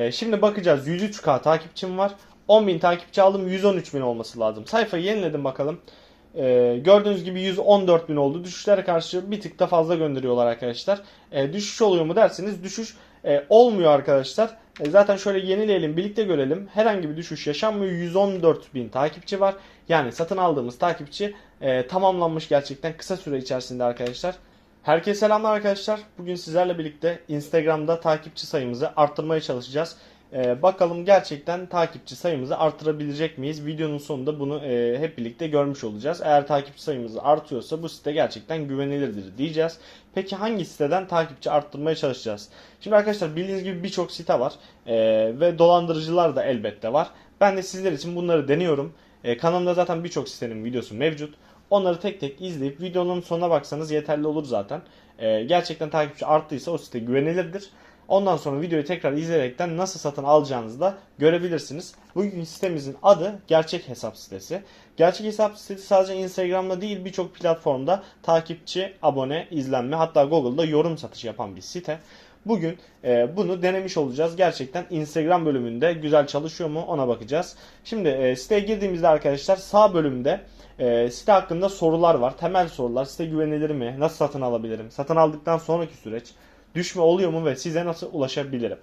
E, şimdi bakacağız 103k takipçim var. 10.000 takipçi aldım 113.000 olması lazım. Sayfayı yeniledim bakalım. E, gördüğünüz gibi 114.000 oldu. Düşüşlere karşı bir tık da fazla gönderiyorlar arkadaşlar. E, düşüş oluyor mu derseniz düşüş e, olmuyor arkadaşlar. E, zaten şöyle yenileyelim birlikte görelim. Herhangi bir düşüş yaşanmıyor. 114.000 takipçi var. Yani satın aldığımız takipçi e, tamamlanmış gerçekten kısa süre içerisinde arkadaşlar. Herkese selamlar arkadaşlar. Bugün sizlerle birlikte Instagram'da takipçi sayımızı arttırmaya çalışacağız. Ee, bakalım gerçekten takipçi sayımızı arttırabilecek miyiz? Videonun sonunda bunu e, hep birlikte görmüş olacağız. Eğer takipçi sayımız artıyorsa bu site gerçekten güvenilirdir diyeceğiz. Peki hangi siteden takipçi arttırmaya çalışacağız? Şimdi arkadaşlar bildiğiniz gibi birçok site var Ee, ve dolandırıcılar da elbette var. Ben de sizler için bunları deniyorum. Ee, kanalımda zaten birçok sitenin videosu mevcut. Onları tek tek izleyip videonun sonuna baksanız yeterli olur zaten. Ee, gerçekten takipçi arttıysa o site güvenilirdir. Ondan sonra videoyu tekrar izleyerekten nasıl satın alacağınızı da görebilirsiniz. Bugün sitemizin adı Gerçek Hesap sitesi. Gerçek Hesap sitesi sadece Instagram'da değil birçok platformda takipçi, abone, izlenme hatta Google'da yorum satışı yapan bir site. Bugün e, bunu denemiş olacağız. Gerçekten Instagram bölümünde güzel çalışıyor mu ona bakacağız. Şimdi e, siteye girdiğimizde arkadaşlar sağ bölümde e, site hakkında sorular var. Temel sorular. Site güvenilir mi? Nasıl satın alabilirim? Satın aldıktan sonraki süreç. Düşme oluyor mu ve size nasıl ulaşabilirim?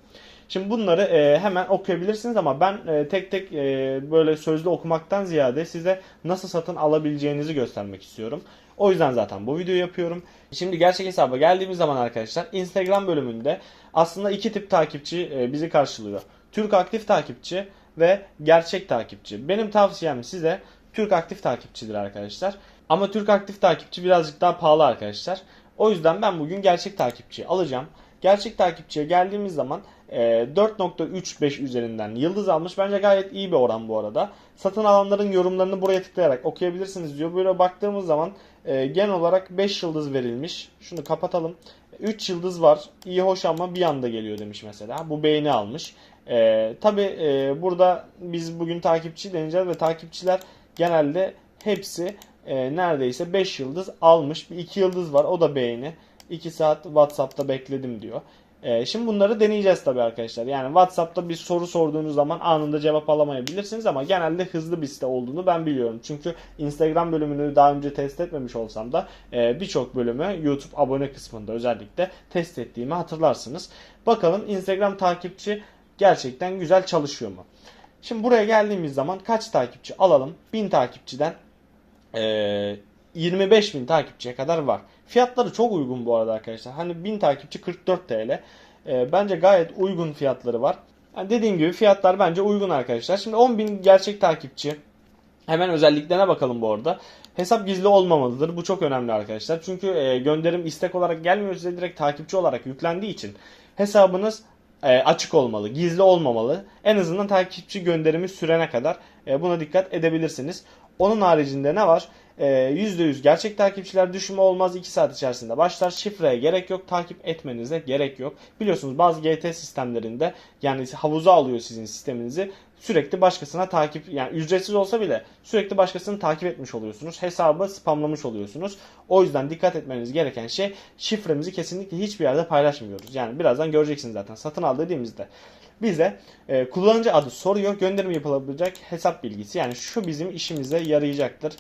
Şimdi bunları e, hemen okuyabilirsiniz ama ben e, tek tek e, böyle sözlü okumaktan ziyade size nasıl satın alabileceğinizi göstermek istiyorum. O yüzden zaten bu videoyu yapıyorum. Şimdi gerçek hesaba geldiğimiz zaman arkadaşlar Instagram bölümünde aslında iki tip takipçi e, bizi karşılıyor. Türk aktif takipçi ve gerçek takipçi. Benim tavsiyem size Türk aktif takipçidir arkadaşlar. Ama Türk aktif takipçi birazcık daha pahalı arkadaşlar. O yüzden ben bugün gerçek takipçiyi alacağım. Gerçek takipçiye geldiğimiz zaman e, 4.35 üzerinden yıldız almış. Bence gayet iyi bir oran bu arada. Satın alanların yorumlarını buraya tıklayarak okuyabilirsiniz diyor. Böyle baktığımız zaman e, genel olarak 5 yıldız verilmiş. Şunu kapatalım. 3 yıldız var. İyi hoş ama bir anda geliyor demiş mesela. Bu beğeni almış. E, Tabi e, burada biz bugün takipçi deneyeceğiz ve takipçiler genelde hepsi e, neredeyse 5 yıldız almış. Bir 2 yıldız var o da beğeni. 2 saat WhatsApp'ta bekledim diyor. E, şimdi bunları deneyeceğiz tabii arkadaşlar. Yani WhatsApp'ta bir soru sorduğunuz zaman anında cevap alamayabilirsiniz ama genelde hızlı bir site olduğunu ben biliyorum. Çünkü Instagram bölümünü daha önce test etmemiş olsam da e, birçok bölümü YouTube abone kısmında özellikle test ettiğimi hatırlarsınız. Bakalım Instagram takipçi gerçekten güzel çalışıyor mu? Şimdi buraya geldiğimiz zaman kaç takipçi alalım? 1000 takipçiden e, 25 bin takipçiye kadar var. Fiyatları çok uygun bu arada arkadaşlar. Hani 1000 takipçi 44 TL. E, bence gayet uygun fiyatları var. Yani dediğim gibi fiyatlar bence uygun arkadaşlar. Şimdi 10.000 gerçek takipçi. Hemen özelliklerine bakalım bu arada. Hesap gizli olmamalıdır. Bu çok önemli arkadaşlar. Çünkü e, gönderim istek olarak gelmiyor size direkt takipçi olarak yüklendiği için hesabınız e, açık olmalı, gizli olmamalı. En azından takipçi gönderimi sürene kadar e, buna dikkat edebilirsiniz. Onun haricinde ne var? E, %100 gerçek takipçiler düşümü olmaz 2 saat içerisinde başlar. Şifreye gerek yok, takip etmenize gerek yok. Biliyorsunuz bazı GT sistemlerinde yani havuza alıyor sizin sisteminizi. Sürekli başkasına takip yani ücretsiz olsa bile sürekli başkasını takip etmiş oluyorsunuz. Hesabı spamlamış oluyorsunuz. O yüzden dikkat etmeniz gereken şey şifremizi kesinlikle hiçbir yerde paylaşmıyoruz. Yani birazdan göreceksiniz zaten satın al dediğimizde bize e, kullanıcı adı soruyor. Gönderim yapılabilecek hesap bilgisi. Yani şu bizim işimize yarayacaktır.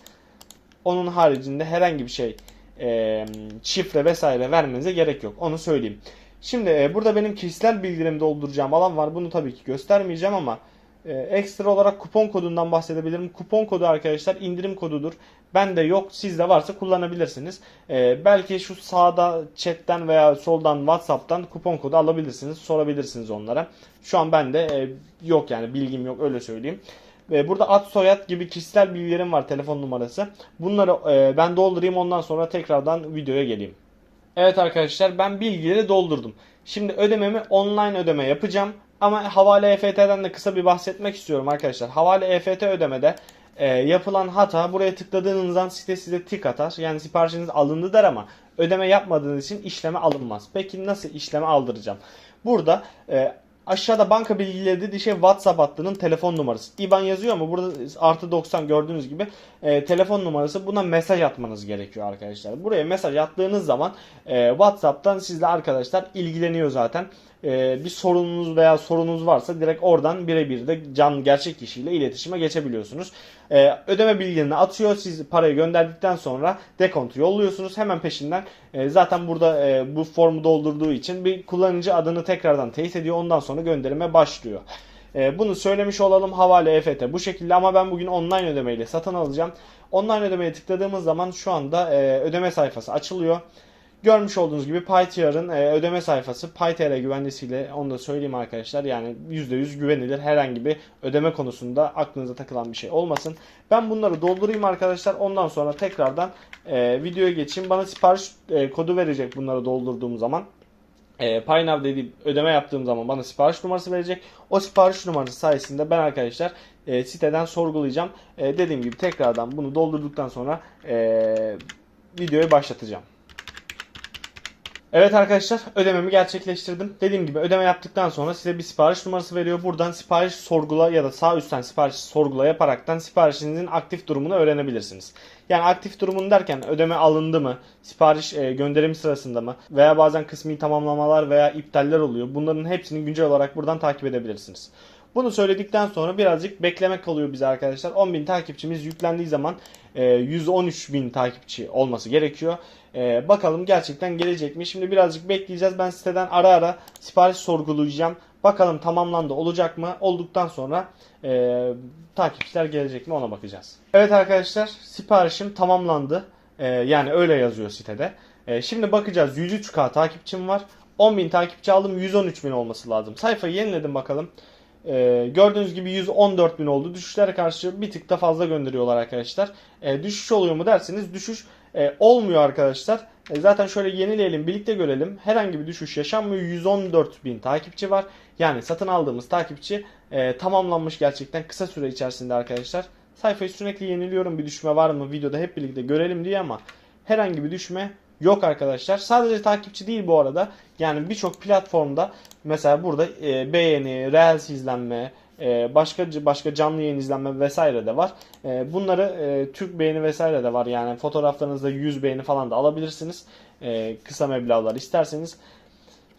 Onun haricinde herhangi bir şey e, şifre vesaire vermenize gerek yok. Onu söyleyeyim. Şimdi e, burada benim kişisel bilgilerimi dolduracağım alan var. Bunu tabii ki göstermeyeceğim ama e, ekstra olarak kupon kodundan bahsedebilirim. Kupon kodu arkadaşlar indirim kodudur. Bende yok sizde varsa kullanabilirsiniz. E, belki şu sağda chatten veya soldan whatsapp'tan kupon kodu alabilirsiniz. Sorabilirsiniz onlara. Şu an bende e, yok yani bilgim yok öyle söyleyeyim. Ve burada ad soyad gibi kişisel bilgilerim var telefon numarası. Bunları e, ben doldurayım ondan sonra tekrardan videoya geleyim. Evet arkadaşlar ben bilgileri doldurdum. Şimdi ödememi online ödeme yapacağım. Ama havale EFT'den de kısa bir bahsetmek istiyorum arkadaşlar. Havale EFT ödemede e, yapılan hata buraya tıkladığınızdan site size tik atar. Yani siparişiniz alındı der ama ödeme yapmadığınız için işleme alınmaz. Peki nasıl işleme aldıracağım? Burada e, Aşağıda banka bilgileri dediği şey WhatsApp hattının telefon numarası. IBAN yazıyor ama burada artı 90 gördüğünüz gibi e, telefon numarası. Buna mesaj atmanız gerekiyor arkadaşlar. Buraya mesaj attığınız zaman e, WhatsApp'tan sizle arkadaşlar ilgileniyor zaten. E, bir sorununuz veya sorunuz varsa direkt oradan birebir de can gerçek kişiyle iletişime geçebiliyorsunuz. E, ödeme bilgilerini atıyor. Siz parayı gönderdikten sonra dekontu yolluyorsunuz. Hemen peşinden e, zaten burada e, bu formu doldurduğu için bir kullanıcı adını tekrardan teyit ediyor. Ondan sonra gönderime başlıyor. E, bunu söylemiş olalım. Havale EFT bu şekilde ama ben bugün online ödemeyle satın alacağım. Online ödemeye tıkladığımız zaman şu anda e, ödeme sayfası açılıyor. Görmüş olduğunuz gibi PyTR'ın e, ödeme sayfası PyTR güvencesiyle onu da söyleyeyim arkadaşlar. Yani %100 güvenilir. Herhangi bir ödeme konusunda aklınıza takılan bir şey olmasın. Ben bunları doldurayım arkadaşlar. Ondan sonra tekrardan e, videoya geçeyim. Bana sipariş e, kodu verecek bunları doldurduğum zaman. E, PayNow dediğim ödeme yaptığım zaman bana sipariş numarası verecek. O sipariş numarası sayesinde ben arkadaşlar e, siteden sorgulayacağım. E, dediğim gibi tekrardan bunu doldurduktan sonra e, videoyu başlatacağım. Evet arkadaşlar ödememi gerçekleştirdim. Dediğim gibi ödeme yaptıktan sonra size bir sipariş numarası veriyor. Buradan sipariş sorgula ya da sağ üstten sipariş sorgula yaparaktan siparişinizin aktif durumunu öğrenebilirsiniz. Yani aktif durumunu derken ödeme alındı mı, sipariş e, gönderim sırasında mı veya bazen kısmi tamamlamalar veya iptaller oluyor. Bunların hepsini güncel olarak buradan takip edebilirsiniz. Bunu söyledikten sonra birazcık beklemek kalıyor bize arkadaşlar. 10.000 takipçimiz yüklendiği zaman e, 113.000 takipçi olması gerekiyor. E, bakalım gerçekten gelecek mi? Şimdi birazcık bekleyeceğiz. Ben siteden ara ara sipariş sorgulayacağım. Bakalım tamamlandı olacak mı? Olduktan sonra e, takipçiler gelecek mi ona bakacağız. Evet arkadaşlar siparişim tamamlandı. E, yani öyle yazıyor sitede. E, şimdi bakacağız 103k takipçim var. 10.000 takipçi aldım 113.000 olması lazım. Sayfayı yeniledim bakalım. Ee, gördüğünüz gibi 114 bin oldu. Düşüşlere karşı bir tık da fazla gönderiyorlar arkadaşlar. Ee, düşüş oluyor mu derseniz düşüş e, olmuyor arkadaşlar. E, zaten şöyle yenileyelim birlikte görelim. Herhangi bir düşüş yaşanmıyor. 114 bin takipçi var. Yani satın aldığımız takipçi e, tamamlanmış gerçekten kısa süre içerisinde arkadaşlar. Sayfayı sürekli yeniliyorum bir düşme var mı videoda hep birlikte görelim diye ama herhangi bir düşme yok arkadaşlar. Sadece takipçi değil bu arada. Yani birçok platformda mesela burada e, beğeni, reels izlenme, e, başka başka canlı yayın izlenme vesaire de var. E, bunları e, Türk beğeni vesaire de var. Yani fotoğraflarınızda 100 beğeni falan da alabilirsiniz. E, kısa meblağlar isterseniz.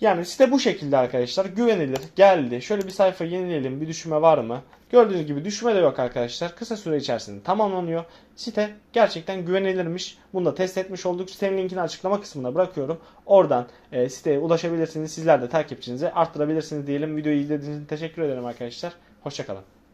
Yani site bu şekilde arkadaşlar. Güvenilir. Geldi. Şöyle bir sayfa yenileyelim. Bir düşme var mı? Gördüğünüz gibi düşme de yok arkadaşlar. Kısa süre içerisinde tamamlanıyor. Site gerçekten güvenilirmiş. Bunu da test etmiş olduk. Sitenin linkini açıklama kısmına bırakıyorum. Oradan e, siteye ulaşabilirsiniz. Sizler de takipçinizi arttırabilirsiniz diyelim. Videoyu izlediğiniz için teşekkür ederim arkadaşlar. Hoşçakalın.